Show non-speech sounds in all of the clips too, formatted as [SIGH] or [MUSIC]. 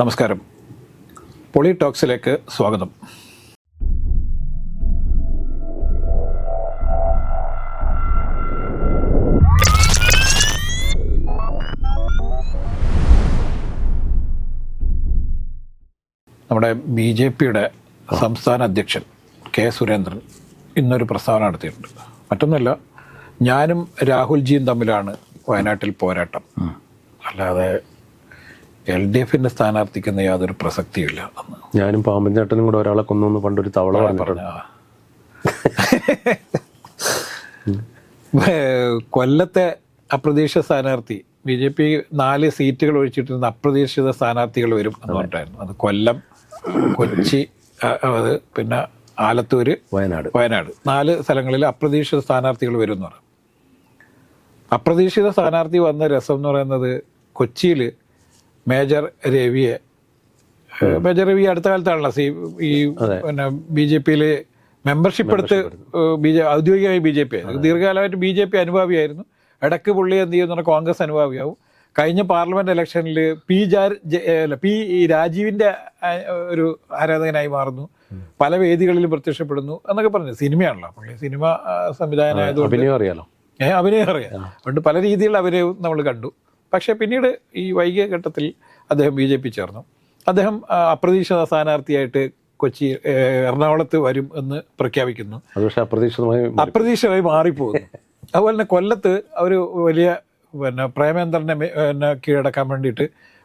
നമസ്കാരം. പൊളി ടോക്സിലേക്ക് സ്വാഗതം. നമ്മുടെ ബി ജെ പിയുടെ സംസ്ഥാന അധ്യക്ഷൻ കെ സുരേന്ദ്രൻ ഇന്നൊരു പ്രസ്താവന നടത്തിയിട്ടുണ്ട്. മറ്റൊന്നല്ല ഞാനും രാഹുൽജിയും തമ്മിലാണ് വയനാട്ടിൽ പോരാട്ടം. അല്ലാതെ എൽ ഡി എഫിന്റെ സ്ഥാനാർത്ഥിക്കുന്ന യാതൊരു പ്രസക്തിയില്ല ഞാനും പാമ്പൻ ചേട്ടനും കൂടെ ഒരാളെ കൊന്നു പണ്ടൊരു തവള പറഞ്ഞിട്ടുണ്ട്. [LAUGHS] കൊല്ലത്തെ അപ്രതീക്ഷിത സ്ഥാനാർത്ഥി ബി ജെ പി നാല് സീറ്റുകൾ ഒഴിച്ചിട്ടിരുന്ന അപ്രതീക്ഷിത സ്ഥാനാർത്ഥികൾ വരും എന്ന് പറഞ്ഞിട്ടായിരുന്നു അത് കൊല്ലം കൊച്ചി അത് പിന്നെ ആലത്തൂര് വയനാട്. വയനാട്. നാല് സ്ഥലങ്ങളിൽ അപ്രതീക്ഷിത സ്ഥാനാർത്ഥികൾ വരും എന്ന് പറഞ്ഞു. അപ്രതീക്ഷിത സ്ഥാനാർത്ഥി വന്ന രസം എന്ന് പറയുന്നത് കൊച്ചിയിൽ മേജർ രവിയെ മേജർ രവി അടുത്ത കാലത്താണല്ലോ. സി ഈ പിന്നെ ബി ജെ പിയിൽ മെമ്പർഷിപ്പ് എടുത്ത് ബി ജെ ഔദ്യോഗികമായി ബി ജെ പി. ആയിരുന്നു ദീർഘകാലമായിട്ട് ബി ജെ പി അനുഭാവിയായിരുന്നു. ഇടയ്ക്ക് പുള്ളി എന്ത് ചെയ്യുന്ന കോൺഗ്രസ് അനുഭാവിയാവും. കഴിഞ്ഞ പാർലമെന്റ് ഇലക്ഷനിൽ പി ജാർ ജെ- അല്ല പി ഈ രാജീവിന്റെ ഒരു ആരാധകനായി മാറുന്നു. പല വേദികളിലും പ്രത്യക്ഷപ്പെടുന്നു എന്നൊക്കെ പറഞ്ഞു. സിനിമയാണല്ലോ പുള്ളി. സിനിമ സംവിധായകനായതുകൊണ്ട് അഭിനയം അറിയാലോ? ഏഹ് അഭിനയം അറിയാം. അതുകൊണ്ട് പല രീതിയിലുള്ള അഭിനയവും നമ്മൾ കണ്ടു. പക്ഷേ പിന്നീട് ഈ വൈകിയ ഘട്ടത്തിൽ അദ്ദേഹം ബി ജെ പി ചേർന്നു. അദ്ദേഹം അപ്രതീക്ഷിത സ്ഥാനാർത്ഥിയായിട്ട് കൊച്ചി എറണാകുളത്ത് വരും എന്ന് പ്രഖ്യാപിക്കുന്നു. അപ്രതീക്ഷിതമായി അപ്രതീക്ഷിതമായി മാറിപ്പോകുന്നു. അതുപോലെ തന്നെ കൊല്ലത്ത് ഒരു വലിയ പിന്നെ പ്രേമേന്ദ്രനെ പിന്നെ കീഴടക്കാൻ വേണ്ടിയിട്ട്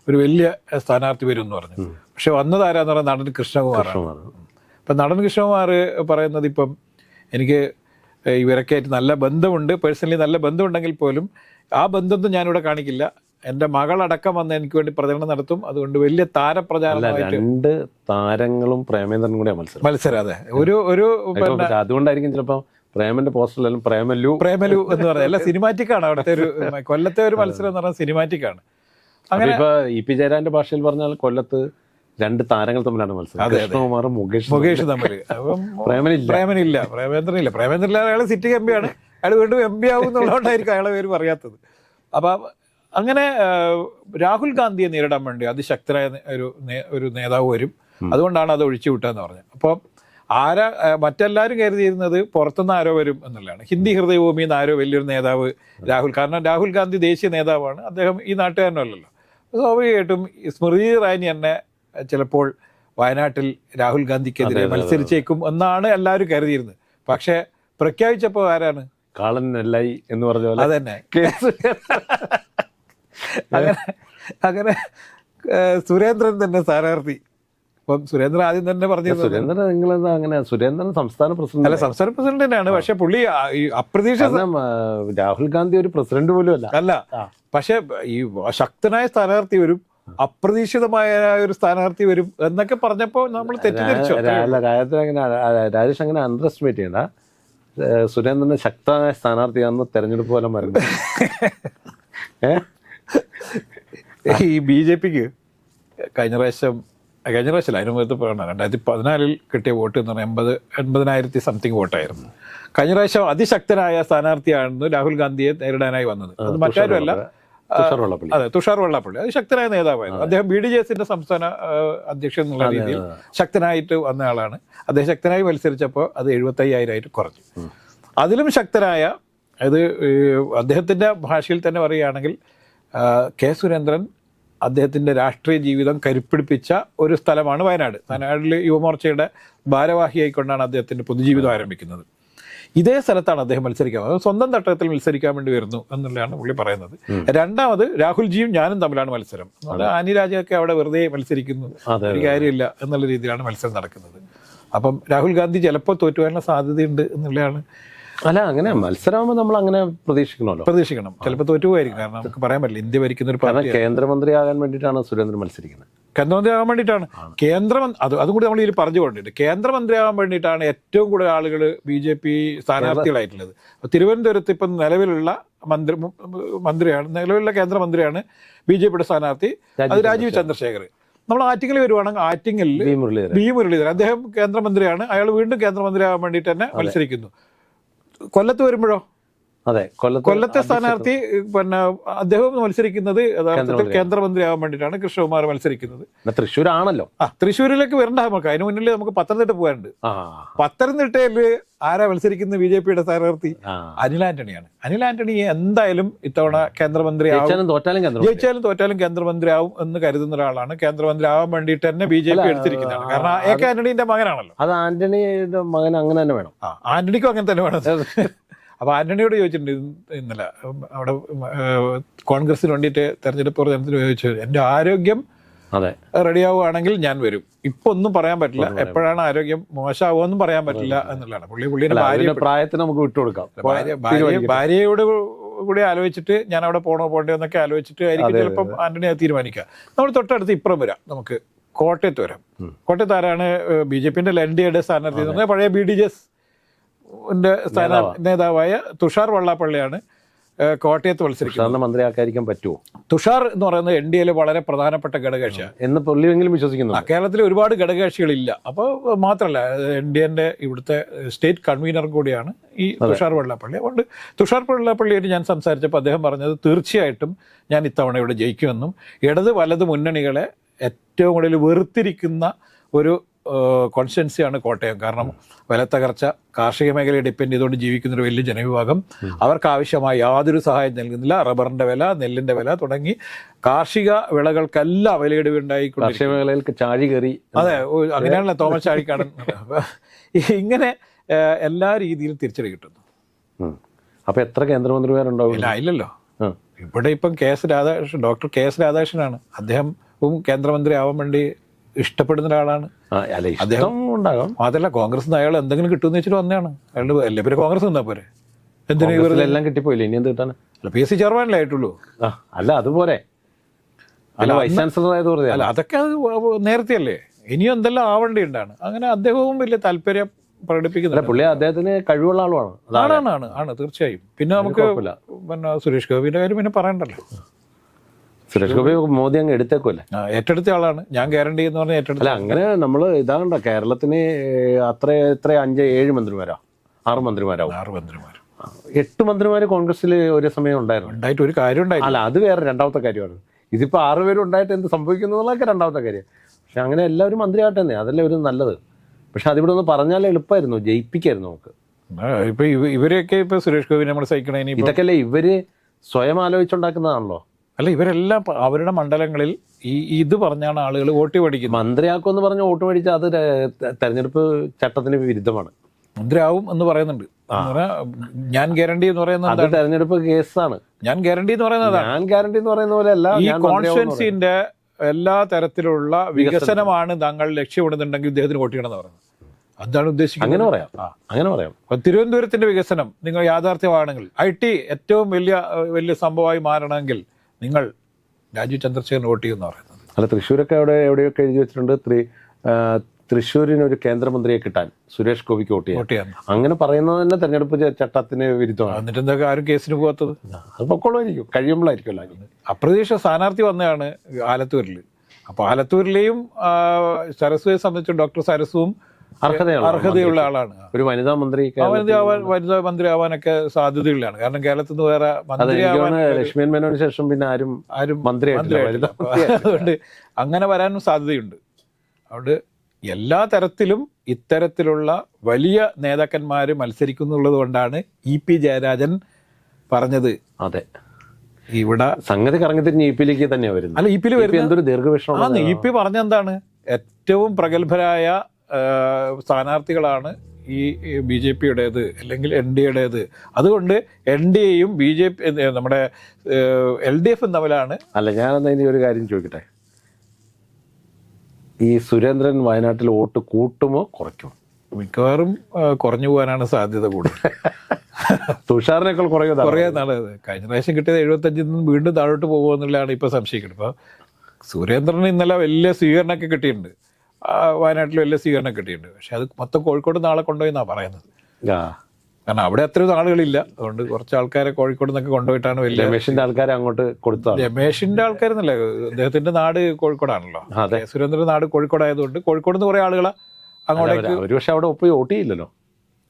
ഒരു വലിയ സ്ഥാനാർത്ഥി വരും എന്ന് പറഞ്ഞു. പക്ഷെ വന്നത് ആരാന്ന് പറഞ്ഞാൽ നടൻ കൃഷ്ണകുമാറാണ്. ഇപ്പം നടൻ കൃഷ്ണകുമാർ പറയുന്നത് ഇപ്പം എനിക്ക് ഇവരൊക്കെ ആയിട്ട് നല്ല ബന്ധമുണ്ട്. പേഴ്സണലി നല്ല ബന്ധമുണ്ടെങ്കിൽ പോലും ആ ബന്ധമൊന്നും ഞാനിവിടെ കാണിക്കില്ല. എന്റെ അടക്കം വന്ന് എനിക്ക് വേണ്ടി പ്രചരണം നടത്തും. അതുകൊണ്ട് വലിയ അല്ല രണ്ട് താരങ്ങളും പ്രേമേന്ദ്രനും കൂടെ മത്സരം. മത്സരം അതെ. ഒരു ഒരു അതുകൊണ്ടായിരിക്കും ചിലപ്പോ പ്രേമന്റെ പോസ്റ്ററിലും പ്രേമലു. പ്രേമലു എന്ന് പറയുന്നത് അല്ല സിനിമാറ്റിക് ആണ് അവിടുത്തെ ഒരു കൊല്ലത്തെ ഒരു മത്സരം എന്ന് പറഞ്ഞാൽ സിനിമാറ്റിക് ആണ്. അങ്ങനെ ഇപ്പൊ ഇ പി ജയരാജന്റെ ഭാഷയിൽ പറഞ്ഞാൽ കൊല്ലത്ത് രണ്ട് താരങ്ങൾ തമ്മിലാണ് മത്സരം. കൃഷ്ണകുമാറും മുകേഷ് മുകേഷ് തമ്മിൽ. പ്രേമനില്ല. പ്രേമനില്ല. പ്രേമേന്ദ്രനില്ല. പ്രേമേന്ദ്രൻ അയാൾ കമ്പിയാണ്. എം പി ആണ് അയാൾ വീണ്ടും എം പി ആവും എന്നുള്ളതുകൊണ്ടായിരിക്കും അയാളെ പേര് പറയാത്തത്. അപ്പൊ അങ്ങനെ രാഹുൽ ഗാന്ധിയെ നേരിടാൻ വേണ്ടി അതിശക്തരായ ഒരു ഒരു നേതാവ് വരും. അതുകൊണ്ടാണ് അത് ഒഴിച്ചു വിട്ടതെന്ന് പറഞ്ഞത്. അപ്പോൾ ആരാ മറ്റെല്ലാരും മറ്റെല്ലാവരും കരുതിയിരുന്നത് പുറത്തുനിന്ന് ആരോ വരും എന്നുള്ളതാണ്. ഹിന്ദി ഹൃദയഭൂമിയിൽ നിന്ന് ആരോ വലിയൊരു നേതാവ് രാഹുൽ കാരണം രാഹുൽ ഗാന്ധി ദേശീയ നേതാവാണ്. അദ്ദേഹം ഈ നാട്ടുകാരനല്ലല്ലോ സ്വാഭാവികമായിട്ടും സ്മൃതി ഇറാനി തന്നെ ചിലപ്പോൾ വയനാട്ടിൽ രാഹുൽ ഗാന്ധിക്കെതിരെ മത്സരിച്ചേക്കും എന്നാണ് എല്ലാവരും കരുതിയിരുന്നത്. പക്ഷേ പ്രഖ്യാപിച്ചപ്പോൾ ആരാണ്? കാളൻ നെല്ലായി എന്ന് പറഞ്ഞ പോലെ അതന്നെ. കേസ് അങ്ങനെ അങ്ങനെ സുരേന്ദ്രൻ തന്നെ സ്ഥാനാർത്ഥി. അപ്പം സുരേന്ദ്രൻ ആദ്യം തന്നെ പറഞ്ഞു സുരേന്ദ്രൻ നിങ്ങളെന്താ അങ്ങനെ? സുരേന്ദ്രൻ സംസ്ഥാന പ്രസിഡന്റ്. അല്ല സംസ്ഥാന പ്രസിഡന്റ് തന്നെയാണ്. പക്ഷെ പുള്ളി അപ്രതീക്ഷ അപ്രതീക്ഷിത രാഹുൽ ഗാന്ധി ഒരു പ്രസിഡന്റ് പോലും അല്ല. അല്ല. പക്ഷെ ഈ ശക്തനായ സ്ഥാനാർത്ഥി വരും അപ്രതീക്ഷിതമായ ഒരു സ്ഥാനാർത്ഥി വരും എന്നൊക്കെ പറഞ്ഞപ്പോ നമ്മൾ തെറ്റിദ്ധരിച്ചു. രാജേഷ് അങ്ങനെ അണ്ടർ എസ്റ്റിമേറ്റ് ചെയ്യണ്ട. സുരേന്ദ്രന് ശക്തമായ സ്ഥാനാർത്ഥിയാണെന്ന് തെരഞ്ഞെടുപ്പ് ഫലം വരുന്നത് [LAUGHS] ഏ? ഈ ബി ജെ പിക്ക് കഴിഞ്ഞ പ്രാവശ്യം കഴിഞ്ഞ പ്രാവശ്യം അതിന് മുമ്പത്തെ പറയണം രണ്ടായിരത്തി പതിനാലിൽ കിട്ടിയ വോട്ട് എന്ന് പറഞ്ഞാൽ എൺപത് എൺപതിനായിരത്തി സംതിങ് വോട്ടായിരുന്നു. കഴിഞ്ഞ പ്രാവശ്യം അതിശക്തനായ സ്ഥാനാർത്ഥിയാണെന്ന് രാഹുൽ ഗാന്ധിയെ നേരിടാനായി വന്നത്. അത് മറ്റാരുമല്ല അതെ തുഷാർ വെള്ളാപ്പള്ളി. അത് ശക്തനായ നേതാവായിരുന്നു. അദ്ദേഹം ബി ഡി ജെ എസിന്റെ സംസ്ഥാന അധ്യക്ഷൻ എന്നുള്ള രീതിയിൽ ശക്തനായിട്ട് വന്ന ആളാണ്. അദ്ദേഹം ശക്തനായി മത്സരിച്ചപ്പോൾ അത് എഴുപത്തയ്യായിരമായിട്ട് കുറഞ്ഞു. അതിലും ശക്തനായ അത് അദ്ദേഹത്തിന്റെ ഭാഷയിൽ തന്നെ പറയുകയാണെങ്കിൽ കെ സുരേന്ദ്രൻ അദ്ദേഹത്തിന്റെ രാഷ്ട്രീയ ജീവിതം കരുപ്പിടിപ്പിച്ച ഒരു സ്ഥലമാണ് വയനാട്. വയനാട്ടിൽ യുവമോർച്ചയുടെ ഭാരവാഹിയായിക്കൊണ്ടാണ് അദ്ദേഹത്തിന്റെ പൊതുജീവിതം ആരംഭിക്കുന്നത്. ഇതേ സ്ഥലത്താണ് അദ്ദേഹം മത്സരിക്കാൻ അത് സ്വന്തം തട്ടത്തിൽ മത്സരിക്കാൻ വേണ്ടി വരുന്നു എന്നുള്ളതാണ് പുള്ളി പറയുന്നത്. രണ്ടാമത് രാഹുൽജിയും ഞാനും തമ്മിലാണ് മത്സരം. ആനിരാജയൊക്കെ ആനി രാജയൊക്കെ അവിടെ വെറുതെ മത്സരിക്കുന്നു. ഒരു കാര്യമില്ല എന്നുള്ള രീതിയിലാണ് മത്സരം നടക്കുന്നത്. അപ്പം രാഹുൽ ഗാന്ധി ചിലപ്പോൾ തോറ്റുപോകാനുള്ള സാധ്യതയുണ്ട് എന്നുള്ളതാണ് അല്ല അങ്ങനെ മത്സരമാകുമ്പോൾ നമ്മൾ അങ്ങനെ പ്രതീക്ഷിക്കണമല്ലോ. പ്രതീക്ഷിക്കണം. ചിലപ്പോൾ തോറ്റുപോയിരിക്കും. കാരണം നമുക്ക് പറയാൻ പറ്റില്ല. ഇന്ത്യ ഭരിക്കുന്ന ഒരു കാരണം കേന്ദ്രമന്ത്രിയാകാൻ വേണ്ടിയിട്ടാണ് സുരേന്ദ്രൻ മത്സരിക്കുന്നത്. കേന്ദ്രമന്ത്രിയാകാൻ വേണ്ടിയിട്ടാണ്. കേന്ദ്രമന്ത്രി അത് അതും കൂടി നമ്മൾ ഇതിൽ പറഞ്ഞു കൊണ്ടിട്ട് കേന്ദ്രമന്ത്രി കേന്ദ്രമന്ത്രിയാകാൻ വേണ്ടിയിട്ടാണ് ഏറ്റവും കൂടുതൽ ആളുകൾ ബി ജെ പി സ്ഥാനാർത്ഥികളായിട്ടുള്ളത്. തിരുവനന്തപുരത്ത് ഇപ്പം നിലവിലുള്ള മന്ത്രി മന്ത്രിയാണ് നിലവിലുള്ള കേന്ദ്രമന്ത്രിയാണ് ബി ജെ പിയുടെ സ്ഥാനാർത്ഥി. അത് രാജീവ് ചന്ദ്രശേഖർ. നമ്മൾ ആറ്റിങ്ങൽ വരുവാണെങ്കിൽ ആറ്റിങ്ങിൽ ബി മുരളീധരൻ. അദ്ദേഹം കേന്ദ്രമന്ത്രിയാണ്. അയാൾ വീണ്ടും കേന്ദ്രമന്ത്രിയാകാൻ വേണ്ടിയിട്ട് തന്നെ മത്സരിക്കുന്നു. കൊല്ലത്ത് വരുമ്പോഴോ? അതെ കൊല്ലത്ത് കൊല്ലത്തെ സ്ഥാനാർത്ഥി പിന്നെ അദ്ദേഹം മത്സരിക്കുന്നത് യഥാർത്ഥത്തിൽ കേന്ദ്രമന്ത്രി. കേന്ദ്രമന്ത്രിയാവാൻ വേണ്ടിയിട്ടാണ് കൃഷ്ണകുമാർ മത്സരിക്കുന്നത്. തൃശ്ശൂരാണല്ലോ. ആ തൃശ്ശൂരിലേക്ക് വരണ്ട നമുക്ക്. അതിന് മുന്നിൽ നമുക്ക് പത്തനംതിട്ട പോകാനുണ്ട്. പത്തനംതിട്ടയിൽ ആരാ മത്സരിക്കുന്ന ബി ജെ പിയുടെ സ്ഥാനാർത്ഥി? അനിൽ ആന്റണിയാണ്. അനിൽ ആന്റണി എന്തായാലും ഇത്തവണ കേന്ദ്രമന്ത്രി ജയിച്ചാലും തോറ്റാലും കേന്ദ്രമന്ത്രി. ആവും കേന്ദ്രമന്ത്രിയാവും എന്ന് കരുതുന്ന ഒരാളാണ്. കേന്ദ്രമന്ത്രി ആവാൻ വേണ്ടിയിട്ട് തന്നെ ബി ജെ പി എടുത്തിരിക്കുന്നതാണ്. കാരണം എ കെ ആന്റണിന്റെ മകനാണല്ലോ. അത് ആന്റണിയുടെ മകൻ അങ്ങനെ തന്നെ വേണം. ആന്റണിക്കും അങ്ങനെ തന്നെ വേണം. അപ്പൊ ആന്റണിയോട് ചോദിച്ചിട്ടുണ്ട് ഇന്ന് ഇന്നലെ. അവിടെ കോൺഗ്രസിന് വേണ്ടിയിട്ട് തെരഞ്ഞെടുപ്പ് പ്രചരണത്തിന് ചോദിച്ചു. എന്റെ ആരോഗ്യം അതെ. റെഡിയാവുകയാണെങ്കിൽ ഞാൻ വരും. ഇപ്പൊ ഒന്നും പറയാൻ പറ്റില്ല. എപ്പോഴാണ് ആരോഗ്യം മോശമാവുമെന്നും പറയാൻ പറ്റില്ല എന്നുള്ളതാണ്. പുള്ളി പുള്ളിയുടെ ഭാര്യ പ്രായത്തിന് നമുക്ക് വിട്ടുകൊടുക്കാം കൊടുക്കാം. ഭാര്യ ഭാര്യയോട് കൂടി ആലോചിച്ചിട്ട് ഞാൻ അവിടെ പോണോ പോണ്ടോ എന്നൊക്കെ ആലോചിച്ചിട്ട് ആയിരിക്കും ചിലപ്പം ആന്റണി അത് തീരുമാനിക്കുക. നമ്മൾ തൊട്ടടുത്ത് ഇപ്പുറം വരാം. നമുക്ക് കോട്ടയത്ത് വരാം. കോട്ടയത്ത് ആരാണ് ബി ജെ പിന്റെ എൻ ഡി എയുടെ സ്ഥാനാർത്ഥി പഴയ ബി ഡി ജെ എസ് സ്ഥാനാർത്ഥി നേതാവായ തുഷാർ വള്ളാപ്പള്ളിയാണ് കോട്ടയത്ത് മത്സരിക്കുന്നത്. മന്ത്രി ആക്കാരിക്കാൻ പറ്റുമോ തുഷാർ എന്ന് പറയുന്നത് എൻ ഡി എയിലെ വളരെ പ്രധാനപ്പെട്ട ഘടകകക്ഷിയാണ്. എന്ന് പുള്ളിയെങ്കിലും വിശ്വസിക്കുന്നു കേരളത്തിൽ ഒരുപാട് ഘടകകക്ഷികളില്ല. അപ്പോൾ മാത്രമല്ല എൻ ഡി എന്റെ ഇവിടുത്തെ സ്റ്റേറ്റ് കൺവീനർ കൂടിയാണ് ഈ തുഷാർ വെള്ളാപ്പള്ളി. അതുകൊണ്ട് തുഷാർ വെള്ളാപ്പള്ളിയായിട്ട് ഞാൻ സംസാരിച്ചപ്പോൾ അദ്ദേഹം പറഞ്ഞത് തീർച്ചയായിട്ടും ഞാൻ ഇത്തവണ ഇവിടെ ജയിക്കുമെന്നും ഇടത് വലത് മുന്നണികളെ ഏറ്റവും കൂടുതൽ വെറുത്തിരിക്കുന്ന ഒരു കോൺസ്റ്റൻസിയാണ് കോട്ടയം. കാരണം വിലത്തകർച്ച കാർഷിക മേഖലയെ ഡിപ്പെൻഡ് ചെയ്തുകൊണ്ട് ജീവിക്കുന്ന ഒരു വലിയ ജനവിഭാഗം അവർക്ക് ആവശ്യമായ യാതൊരു സഹായം നൽകുന്നില്ല. റബ്ബറിന്റെ വില നെല്ലിന്റെ വില തുടങ്ങി കാർഷിക വിളകൾക്കെല്ലാം വിലയിടിവുണ്ടായിക്കൊണ്ടിരിക്കുന്നു. കാർഷിക മേഖലയിൽ ചാഴി കയറി. അതെ അങ്ങനെയാണല്ലോ തോമസ് ചാഴിക്കാടൻ. ഇങ്ങനെ എല്ലാ രീതിയിലും തിരിച്ചടി കിട്ടുന്നു. അപ്പൊ എത്ര കേന്ദ്രമന്ത്രിമാരുണ്ടാവും? ഇല്ല ഇല്ലല്ലോ. ഇവിടെ ഇപ്പം K S Radhakrishnan doctor K S രാധാകൃഷ്ണനാണ്. അദ്ദേഹവും കേന്ദ്രമന്ത്രി ആവാൻ വേണ്ടി ഇഷ്ടപ്പെടുന്ന ഒരാളാണ്. അദ്ദേഹം ഉണ്ടാകാം. അതല്ല കോൺഗ്രസ് നിന്ന് അയാൾ എന്തെങ്കിലും കിട്ടുമെന്ന് വെച്ചിട്ട് വന്നതാണ്. അയാളുടെ അല്ലേ പിന്നെ കോൺഗ്രസ് നിന്നാ പോരെ? എന്തിനാ എല്ലാം കിട്ടിപ്പോയില്ലേ? ഇനി എന്ത് കിട്ടാൻ അല്ല പി എസ് സി ചെയർമാനല്ലേ ആയിട്ടുള്ളൂ. അല്ല അതുപോലെ. അല്ല വൈസ് ചാൻസലർ ആയത് പറഞ്ഞു അല്ല അതൊക്കെ അത് നേരത്തെ അല്ലേ ഇനിയും എന്തെല്ലാം ആവേണ്ടിയുണ്ടാണ് അങ്ങനെ അദ്ദേഹവും വലിയ താല്പര്യം പ്രകടിപ്പിക്കുന്നില്ല പുള്ളി അദ്ദേഹത്തിന് കഴിവുള്ള ആളുമാണ്. ആണ് ആണ് ആണ് തീർച്ചയായും. പിന്നെ നമുക്ക്. പിന്നെ സുരേഷ് ഗോപിന്റെ കാര്യം പിന്നെ പറയണ്ടല്ലോ. സുരേഷ് ഗോപി മോദി അങ്ങ് എടുത്തേക്കുമല്ലേ ഏറ്റെടുത്ത ആളാണ്. ഞാൻ ഗ്യാരണ്ടി എന്ന് പറഞ്ഞാൽ ഏറ്റെടുത്ത അല്ല അങ്ങനെ നമ്മൾ ഇതാകണ്ട. കേരളത്തിന് അത്ര എത്ര അഞ്ച് ഏഴ് മന്ത്രിമാരാ? ആറ് മന്ത്രിമാരാവും. ആറ് മന്ത്രിമാർ എട്ട് മന്ത്രിമാർ കോൺഗ്രസിൽ ഒരേ സമയം ഉണ്ടായിരുന്നു. ഉണ്ടായിട്ട് ഒരു കാര്യം ഉണ്ടായില്ല. അല്ല അത് വേറെ രണ്ടാമത്തെ കാര്യമാണ്. ഇതിപ്പോ ആറ് പേരും ഉണ്ടായിട്ട് എന്ത് സംഭവിക്കുന്നു എന്നുള്ളതൊക്കെ രണ്ടാമത്തെ കാര്യം. പക്ഷെ അങ്ങനെ എല്ലാവരും മന്ത്രിയാട്ടെ തന്നെ. അതല്ലേ ഒരു നല്ലത്. പക്ഷെ അതിവിടെ ഒന്ന് പറഞ്ഞാൽ എളുപ്പമായിരുന്നു ജയിപ്പിക്കായിരുന്നു നമുക്ക്. ഇപ്പൊ ഇവ- ഇവരെയൊക്കെ ഇപ്പൊ സുരേഷ് ഗോപി നമ്മൾ സഹിക്കണേ ഇനി ഇതൊക്കെ അല്ലേ ഇവർ സ്വയം ആലോചിച്ചുണ്ടാക്കുന്നതാണല്ലോ. അല്ല ഇവരെല്ലാം അവരുടെ മണ്ഡലങ്ങളിൽ ഈ ഇത് പറഞ്ഞാണ് ആളുകൾ വോട്ട് പഠിക്കുന്നത് മന്ത്രിയാക്കുമെന്ന് പറഞ്ഞ് വോട്ട് മേടിച്ചാൽ അത് തെരഞ്ഞെടുപ്പ് ചട്ടത്തിന് വിരുദ്ധമാണ്. മന്ത്രിയാവും എന്ന് പറയുന്നുണ്ട്. എന്ന് ഞാൻ ഗ്യാരണ്ടി എന്ന് പറയുന്നത്? തെരഞ്ഞെടുപ്പ് കേസാണ്. ഞാൻ ഗ്യാരണ്ടി എന്ന് പറയുന്നത് ഞാൻ ഗ്യാരണ്ടി എന്ന് പറയുന്ന പോലെ അല്ല ഈ കോൺസ്റ്റുവൻസിന്റെ എല്ലാ തരത്തിലുള്ള വികസനമാണ് താങ്കൾ ലക്ഷ്യമിടുന്നുണ്ടെങ്കിൽ ഇദ്ദേഹത്തിന് വോട്ട് ചെയ്യണമെന്ന് പറയുന്നത്. അതാണ് ഉദ്ദേശിക്കുന്നത്. അങ്ങനെ പറയാം. അങ്ങനെ പറയാം. തിരുവനന്തപുരത്തിന്റെ വികസനം നിങ്ങൾ യാഥാർത്ഥ്യമാണെങ്കിൽ ഐ ടി ഏറ്റവും വലിയ വലിയ സംഭവമായി മാറണമെങ്കിൽ നിങ്ങൾ രാജീവ് ചന്ദ്രശേഖരൻ വോട്ട് ചെയ്യുമെന്ന് പറയുന്നത്. അല്ല തൃശ്ശൂരൊക്കെ അവിടെ എവിടെയൊക്കെ എഴുതി വെച്ചിട്ടുണ്ട്? ത്രി തൃശ്ശൂരിന് ഒരു കേന്ദ്രമന്ത്രിയെ കിട്ടാൻ സുരേഷ് ഗോപിക്ക് വോട്ട് ചെയ്യാം അങ്ങനെ പറയുന്നത് തന്നെ തെരഞ്ഞെടുപ്പ് ചട്ടത്തിന് വിരുദ്ധമാണ്. എന്നിട്ട് എന്തൊക്കെ ആരും കേസിന് പോകാത്തത്? അത് പൊക്കോളായിരിക്കും കഴിയുമ്പോഴായിരിക്കും അല്ല അപ്രതീക്ഷ സ്ഥാനാർത്ഥി വന്നതാണ് ആലത്തൂരിൽ അപ്പോൾ ആലത്തൂരിലെയും സരസുവെ സംബന്ധിച്ച് ഡോക്ടർ സരസുവും അർഹതയുള്ള ആളാണ്. ഒരു വനിതാ മന്ത്രി വനിത മന്ത്രി ആവാനൊക്കെ സാധ്യതയുള്ളതാണ്. കാരണം കേരളത്തിൽ നിന്ന് വേറെ മന്ത്രി ലക്ഷ്മി മേനോന് ശേഷം പിന്നെ ആരും ആരും മന്ത്രിയായിട്ടില്ല. അതുകൊണ്ട് അങ്ങനെ വരാനും സാധ്യതയുണ്ട്. അതുകൊണ്ട് എല്ലാ തരത്തിലും ഇത്തരത്തിലുള്ള വലിയ നേതാക്കന്മാർ മത്സരിക്കുന്നുള്ളത് കൊണ്ടാണ് ഇ പി ജയരാജൻ പറഞ്ഞത്. അതെ. ഇവിടെ സംഗതി കറങ്ങി തിരിഞ്ഞ് ഇ പിയിലേക്ക് തന്നെയാണ് വരുന്നത്. അല്ല ഇ പിയിൽ വരുന്നത് എന്തൊരു ദീർഘവിഷമാണ് ഇ പി പറഞ്ഞെന്താണ് ഏറ്റവും പ്രഗത്ഭരായ സ്ഥാനാർത്ഥികളാണ് ഈ ബി ജെ പിയുടേത് അല്ലെങ്കിൽ എൻ ഡി എയുടേത്. അതുകൊണ്ട് എൻ ഡി എയും ബി ജെ പി നമ്മുടെ എൽ ഡി എഫും തമ്മിലാണ്. അല്ല ഞാനെന്നാ ഇനി ഒരു കാര്യം ചോദിക്കട്ടെ? ഈ സുരേന്ദ്രൻ വയനാട്ടിൽ വോട്ട് കൂട്ടുമോ കുറയ്ക്കുമോ? മിക്കവാറും കുറഞ്ഞു പോകാനാണ് സാധ്യത കൂടുതൽ. [LAUGHS] തുഷാറിനേക്കാൾ കുറയോ കുറേ നല്ലത് കഴിഞ്ഞ പ്രാവശ്യം കിട്ടിയത് എഴുപത്തഞ്ചിൽ നിന്ന് വീണ്ടും താഴോട്ട് പോകുമെന്നുള്ളതാണ് ഇപ്പോൾ സംശയിക്കുന്നത്. ഇപ്പോൾ സുരേന്ദ്രന് ഇന്നലെ വലിയ സ്വീകരണമൊക്കെ കിട്ടിയിട്ടുണ്ട്. ആ, വയനാട്ടിൽ വലിയ സ്വീകരണം കിട്ടിയിട്ടുണ്ട്. പക്ഷെ അത് മൊത്തം കോഴിക്കോട് നാളെ കൊണ്ടുപോയെന്നാണ് പറയുന്നത്. കാരണം അവിടെ അത്രയും ആളുകളില്ല. അതുകൊണ്ട് കുറച്ച് ആൾക്കാരെ കോഴിക്കോട് നിന്നൊക്കെ കൊണ്ടുപോയിട്ടാണ് വലിയ രമേശിന്റെ ആൾക്കാരെ അങ്ങോട്ട് കൊടുത്താണ്. രമേശിന്റെ ആൾക്കാരെന്നല്ല അദ്ദേഹത്തിന്റെ നാട് കോഴിക്കോടാണല്ലോ. സുരേന്ദ്രന്റെ നാട് കോഴിക്കോടായതുകൊണ്ട് കോഴിക്കോട് നിന്ന് കുറെ ആളുകളെ അങ്ങോട്ടേക്ക് ഒരു പക്ഷെ അവിടെ ഒപ്പം വോട്ട് ചെയ്യില്ലല്ലോ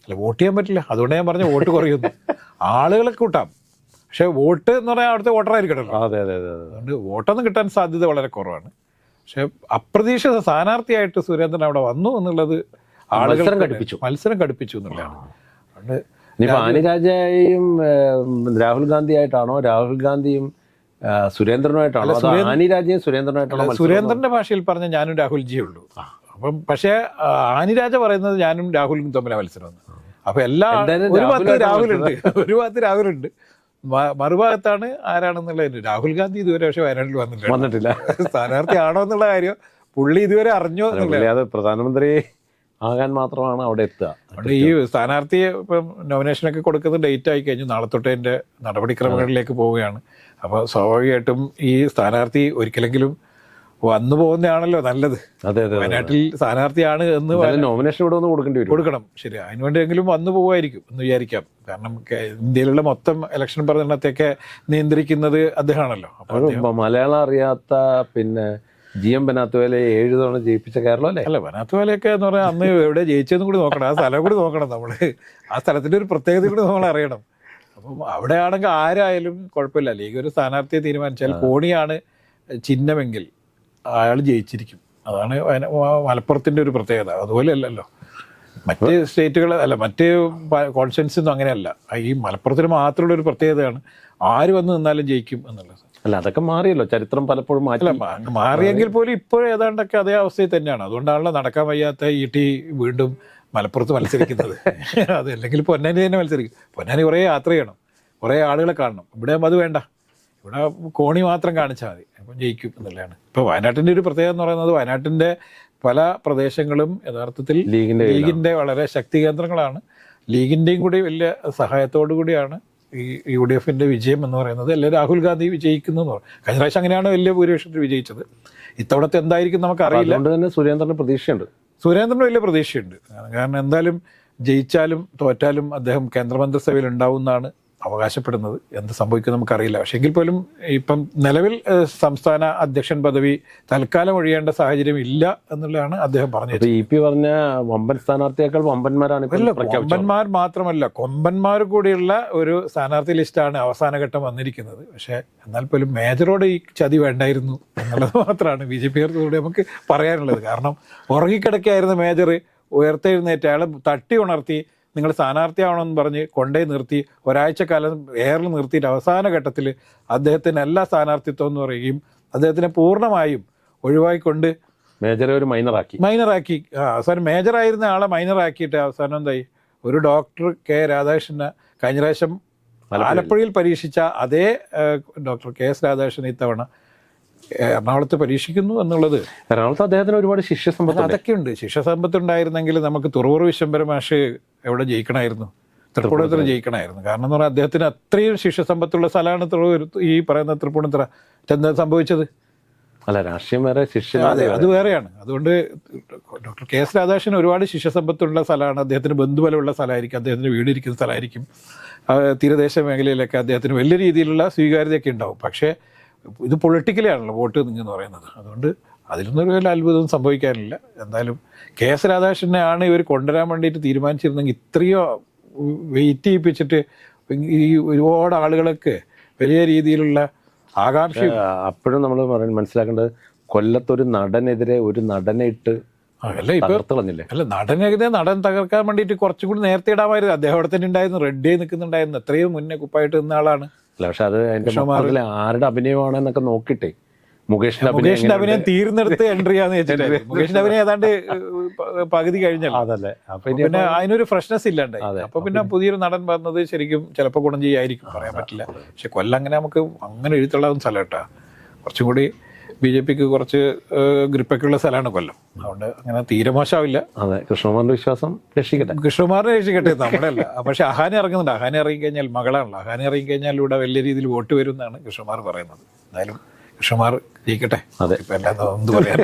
അല്ല വോട്ട് ചെയ്യാൻ പറ്റില്ല. അതുകൊണ്ട് ഞാൻ പറഞ്ഞു വോട്ട് കുറയുന്നു. [LAUGHS] ആളുകളെ കൂട്ടാം. പക്ഷെ വോട്ട് എന്ന് പറഞ്ഞാൽ അവിടുത്തെ വോട്ടറായിരിക്കണല്ലോ. അതെ അതെ അതെ. അതുകൊണ്ട് വോട്ടൊന്നും കിട്ടാൻ സാധ്യത വളരെ കുറവാണ്. പക്ഷെ അപ്രതീക്ഷിത സ്ഥാനാർത്ഥിയായിട്ട് സുരേന്ദ്രൻ അവിടെ വന്നു എന്നുള്ളത് ആളുകൾ മത്സരം കടുപ്പിച്ചു. മത്സരം കടുപ്പിച്ചു എന്നുള്ളതാണ്. അതുകൊണ്ട് ഇനിയിപ്പോ ആനിരാജയും രാഹുൽ ഗാന്ധിയായിട്ടാണോ? രാഹുൽ ഗാന്ധിയും സുരേന്ദ്രനുമായിട്ടാണോ? ആനിരാജയും സുരേന്ദ്രനുമായിട്ടാണോ? സുരേന്ദ്രന്റെ ഭാഷയിൽ പറഞ്ഞ ഞാനും രാഹുൽജിയേ ഉള്ളൂ. അപ്പം പക്ഷേ ആനിരാജ പറയുന്നത് ഞാനും രാഹുലും തമ്മിലാണ് മത്സരം എന്ന്. അപ്പൊ എല്ലാ എന്തായാലും ഒരു ഭാഗത്ത് രാഹുലുണ്ട്. [LAUGHS] ഒരു ഭാഗത്ത് രാഹുലുണ്ട്. മറുഭാഗത്താണ് ആരാണെന്നുള്ളത് രാഹുൽ ഗാന്ധി ഇതുവരെ പക്ഷെ വയനാട്ടിൽ വന്നിട്ടില്ല. വന്നിട്ടില്ല. സ്ഥാനാർത്ഥി ആണോ എന്നുള്ള കാര്യം പുള്ളി ഇതുവരെ അറിഞ്ഞോ അത് പ്രധാനമന്ത്രി ആകാൻ മാത്രമാണ് അവിടെ എത്തുക. അവിടെ ഈ സ്ഥാനാർത്ഥിയെ ഇപ്പം നോമിനേഷനൊക്കെ കൊടുക്കുന്ന ഡേറ്റ് ആയി കഴിഞ്ഞു. നാളെ തൊട്ട് എന്റെ നടപടിക്രമങ്ങളിലേക്ക് പോവുകയാണ്. അപ്പോൾ സ്വാഭാവികമായിട്ടും ഈ സ്ഥാനാർത്ഥി ഒരിക്കലെങ്കിലും വന്നു പോകുന്നതാണല്ലോ നല്ലത്. അതെ അതെ വയനാട്ടിൽ സ്ഥാനാർത്ഥിയാണ് എന്ന് നോമിനേഷൻ ഇവിടെ ഒന്ന് കൊടുക്കേണ്ടി വരും. കൊടുക്കണം. ശരി അതിനുവേണ്ടിയെങ്കിലും വന്നു പോകുമായിരിക്കും എന്ന് വിചാരിക്കാം. കാരണം ഇന്ത്യയിലുള്ള മൊത്തം ഇലക്ഷൻ പ്രചരണത്തെയൊക്കെ നിയന്ത്രിക്കുന്നത് അദ്ദേഹമാണല്ലോ. അപ്പോൾ മലയാളം അറിയാത്ത പിന്നെ ജി എം ബനാത്തുവേലയെ ഏഴ് തവണ ജയിപ്പിച്ച കേരളം അല്ലേ? അല്ല ബനാത്തുവേലയൊക്കെ എന്ന് പറഞ്ഞാൽ അന്ന് എവിടെ ജയിച്ചതെന്ന് കൂടി നോക്കണം. ആ സ്ഥലം കൂടി നോക്കണം നമ്മൾ ആ സ്ഥലത്തിന്റെ ഒരു പ്രത്യേകത കൂടി നമ്മൾ അറിയണം. അപ്പം അവിടെ ആണെങ്കിൽ ആരായാലും കുഴപ്പമില്ല. ലീഗ് ഒരു സ്ഥാനാർത്ഥിയെ തീരുമാനിച്ചാൽ കോണിയാണ് ചിഹ്നമെങ്കിൽ അയാൾ ജയിച്ചിരിക്കും. അതാണ് മലപ്പുറത്തിന്റെ ഒരു പ്രത്യേകത. അതുപോലെ അല്ലല്ലോ. മറ്റ് സ്റ്റേറ്റുകൾ അല്ല മറ്റ് കോൺസ്റ്റൻസി ഒന്നും അങ്ങനെയല്ല. ഈ മലപ്പുറത്തിന് മാത്രമുള്ള ഒരു പ്രത്യേകതയാണ് ആര് വന്ന് നിന്നാലും ജയിക്കും എന്നുള്ളത്. അല്ല അതൊക്കെ മാറിയല്ലോ. ചരിത്രം പലപ്പോഴും മാറ്റി. മാറിയെങ്കിൽ പോലും ഇപ്പോഴും ഏതാണ്ടൊക്കെ അതേ അവസ്ഥയിൽ തന്നെയാണ്. അതുകൊണ്ടാണല്ലോ നടക്കാൻ വയ്യാത്ത ഇ ടി വീണ്ടും മലപ്പുറത്ത് മത്സരിക്കുന്നത്. [LAUGHS] അതല്ലെങ്കിൽ പൊന്നാനി തന്നെ മത്സരിക്കും. പൊന്നാനി കുറേ യാത്ര ചെയ്യണം. കുറേ ആളുകളെ കാണണം. ഇവിടെ അത് വേണ്ട. ഇവിടെ കോണി മാത്രം കാണിച്ചാൽ മതി. അപ്പം ജയിക്കും എന്നുള്ളതാണ്. ഇപ്പോൾ വയനാട്ടിന്റെ ഒരു പ്രത്യേകത എന്ന് പറയുന്നത് വയനാട്ടിന്റെ പല പ്രദേശങ്ങളും യഥാർത്ഥത്തിൽ ലീഗിന്റെ ലീഗിന്റെ വളരെ ശക്തി കേന്ദ്രങ്ങളാണ്. ലീഗിന്റെയും കൂടി വലിയ സഹായത്തോടു കൂടിയാണ് ഈ യു ഡി എഫിന്റെ വിജയം എന്ന് പറയുന്നത്. അല്ലെ രാഹുൽ ഗാന്ധി വിജയിക്കുന്നു എന്ന് പറയും കഴിഞ്ഞ പ്രാവശ്യം അങ്ങനെയാണ് വലിയ ഭൂരിപക്ഷത്തിൽ വിജയിച്ചത്. ഇത്തവണത്തെ എന്തായിരിക്കും നമുക്കറിയില്ല. അതുകൊണ്ട് തന്നെ സുരേന്ദ്രന് പ്രതീക്ഷയുണ്ട്. സുരേന്ദ്രന് വലിയ പ്രതീക്ഷയുണ്ട്. കാരണം എന്തായാലും ജയിച്ചാലും തോറ്റാലും അദ്ദേഹം കേന്ദ്രമന്ത്രിസഭയിൽ ഉണ്ടാവും എന്നാണ് അവകാശപ്പെടുന്നത്? എന്ത് സംഭവിക്കും നമുക്കറിയില്ല. പക്ഷേ എങ്കിൽ പോലും ഇപ്പം നിലവിൽ സംസ്ഥാന അധ്യക്ഷൻ പദവി തൽക്കാലം ഒഴിയേണ്ട സാഹചര്യം ഇല്ല എന്നുള്ളതാണ് അദ്ദേഹം പറഞ്ഞത്. ഇ പി പറഞ്ഞ വമ്പൻ സ്ഥാനാർത്ഥിയേക്കാൾ വമ്പന്മാരാണ് വമ്പന്മാർ മാത്രമല്ല കൊമ്പന്മാർ കൂടിയുള്ള ഒരു സ്ഥാനാർത്ഥി ലിസ്റ്റാണ് അവസാന ഘട്ടം വന്നിരിക്കുന്നത്. പക്ഷേ എന്നാൽ പോലും മേജറോട് ഈ ചതി വേണ്ടായിരുന്നു എന്നുള്ളത് [LAUGHS] മാത്രമാണ് ബി ജെ പി കൂടി നമുക്ക് പറയാനുള്ളത്. കാരണം ഉറങ്ങിക്കിടക്കായിരുന്നു മേജർ ഉയർത്തെഴുന്നേറ്റ് അയാൾ തട്ടി ഉണർത്തി നിങ്ങൾ സ്ഥാനാർത്ഥിയാവണമെന്ന് പറഞ്ഞ് കൊണ്ടേ നിർത്തി ഒരാഴ്ചക്കാലം എയറിൽ നിർത്തിയിട്ട് അവസാന ഘട്ടത്തിൽ അദ്ദേഹത്തിന് എല്ലാ സ്ഥാനാർത്ഥിത്വം എന്ന് പറയുകയും അദ്ദേഹത്തിനെ പൂർണമായും ഒഴിവാക്കിക്കൊണ്ട് മേജറെ ഒരു മൈനറാക്കി. മൈനറാക്കി. ആ, അവസാനം മേജറായിരുന്ന ആളെ മൈനറാക്കിയിട്ട് അവസാനം എന്തായി? ഒരു ഡോക്ടർ കെ രാധാകൃഷ്ണന് കഴിഞ്ഞ പ്രാവശ്യം ആലപ്പുഴയിൽ. പരീക്ഷിച്ച അതേ ഡോക്ടർ കെ എസ് രാധാകൃഷ്ണൻ ഇത്തവണ എറണാകുളത്ത് പരീക്ഷിക്കുന്നു എന്നുള്ളത്. എറണാകുളത്ത് അദ്ദേഹത്തിന് ഒരുപാട് ശിഷ്യസമ്പത്ത് അതൊക്കെ ഉണ്ട് ശിക്ഷസമ്പത്ത് ഉണ്ടായിരുന്നെങ്കിൽ നമുക്ക് തുറവൂർ വിശ്വംബര മാഷ് എവിടെ ജയിക്കണമായിരുന്നു തൃപ്പൂണിത്തുറ ജയിക്കണമായിരുന്നു കാരണം എന്ന് പറഞ്ഞാൽ അദ്ദേഹത്തിന് അത്രയും ശിഷ്യസമ്പത്തുള്ള സ്ഥലമാണ് തുറവൂർ ഈ പറയുന്ന തൃപ്പൂണിത്തുറ. എന്താ സംഭവിച്ചത്? അല്ല രാഷ്ട്രീയം വേറെ ശിഷ്യ അതെ അത് വേറെയാണ്. അതുകൊണ്ട് ഡോക്ടർ കെ എസ് രാധാകൃഷ്ണൻ ഒരുപാട് ശിഷ്യസമ്പത്തുള്ള സ്ഥലമാണ്. അദ്ദേഹത്തിന് ബന്ധുബലമുള്ള സ്ഥലമായിരിക്കും. അദ്ദേഹത്തിന് വീടിരിക്കുന്ന സ്ഥലമായിരിക്കും. തീരദേശ മേഖലയിലൊക്കെ അദ്ദേഹത്തിന് വലിയ രീതിയിലുള്ള സ്വീകാര്യതയൊക്കെ ഉണ്ടാവും. പക്ഷേ ഇത് പൊളിറ്റിക്കലി ആണല്ലോ വോട്ട് എന്ന് പറയുന്നത്. അതുകൊണ്ട് അതിലൊന്നും ഒരു അത്ഭുതം സംഭവിക്കാനില്ല. എന്തായാലും കെ എസ് രാധാകൃഷ്ണനെ ആണ് ഇവർ കൊണ്ടുവരാൻ വേണ്ടിയിട്ട് തീരുമാനിച്ചിരുന്നെങ്കിൽ ഇത്രയോ വെയിറ്റ് ചെയ്യിപ്പിച്ചിട്ട് ഈ ഒരുപാട് ആളുകളൊക്കെ വലിയ രീതിയിലുള്ള ആകാംക്ഷ അപ്പോഴും നമ്മൾ പറയുന്നത് മനസ്സിലാക്കേണ്ടത് കൊല്ലത്തൊരു നടനെതിരെ ഒരു നടനെ ഇട്ട് അല്ല ഇപ്പൊ തകർത്ത് അല്ല നടനെതിരെ നടൻ തകർക്കാൻ വേണ്ടിയിട്ട് കുറച്ചും കൂടി നേരത്തെ ഇടാമായിരുന്നു. അദ്ദേഹം അവിടെ തന്നെ ഉണ്ടായിരുന്നു. റെഡി ആയി നിൽക്കുന്നുണ്ടായിരുന്നു. എത്രയും മുന്നേ കുപ്പായിട്ട് നിന്ന ആളാണ്. അല്ല പക്ഷെ അത് അതിന്റെ മൊത്തത്തിൽ ആരുടെ അഭിനയമാണെന്നൊക്കെ നോക്കിട്ടെ. മുകേഷിന്റെ അഭിനയം മുകേഷിന്റെ അഭിനയം തീർന്നെടുത്ത് എൻട്രി ആന്ന് വെച്ചിട്ട്. മുകേഷിന്റെ അഭിനയം ഏതാണ്ട് പകുതി കഴിഞ്ഞല്ലോ. അതല്ലേ. അപ്പൊ പിന്നെ അതിനൊരു ഫ്രഷ്നെസ് ഇല്ലാണ്ട്. അപ്പൊ പിന്നെ പുതിയൊരു നടൻ വന്നത് ശരിക്കും ചിലപ്പോൾ ഗുണം ചെയ്യായിരിക്കും. പറയാൻ പറ്റില്ല. പക്ഷെ കൊല്ലം അങ്ങനെ നമുക്ക് അങ്ങനെ എഴുത്തുള്ളതും സ്ഥലം കേട്ടാ. കുറച്ചും കൂടി ബി ജെ പിക്ക് കുറച്ച് ഗ്രിപ്പൊക്കെ ഉള്ള സ്ഥലമാണ് കൊല്ലം. അതുകൊണ്ട് അങ്ങനെ തീരെ മോശമാവില്ല. അതെ കൃഷ്ണകുമാറിന്റെ വിശ്വാസം രക്ഷിക്കട്ടെ. കൃഷ്ണകുമാറിനെ രക്ഷിക്കട്ടെ നമ്മുടെ അല്ല പക്ഷെ അഹാനി ഇറങ്ങുന്നുണ്ട്. അഹാനി ഇറങ്ങി കഴിഞ്ഞാൽ മകളാണല്ലോ. അഹാനി ഇറങ്ങി കഴിഞ്ഞാൽ ഇവിടെ വലിയ രീതിയിൽ വോട്ട് വരും എന്നാണ് കൃഷ്ണകുമാർ പറയുന്നത്. എന്തായാലും കൃഷ്ണകുമാർ ജയിക്കട്ടെ. അതെ. ഇപ്പൊ എല്ലാം എന്ത് പറയാൻ?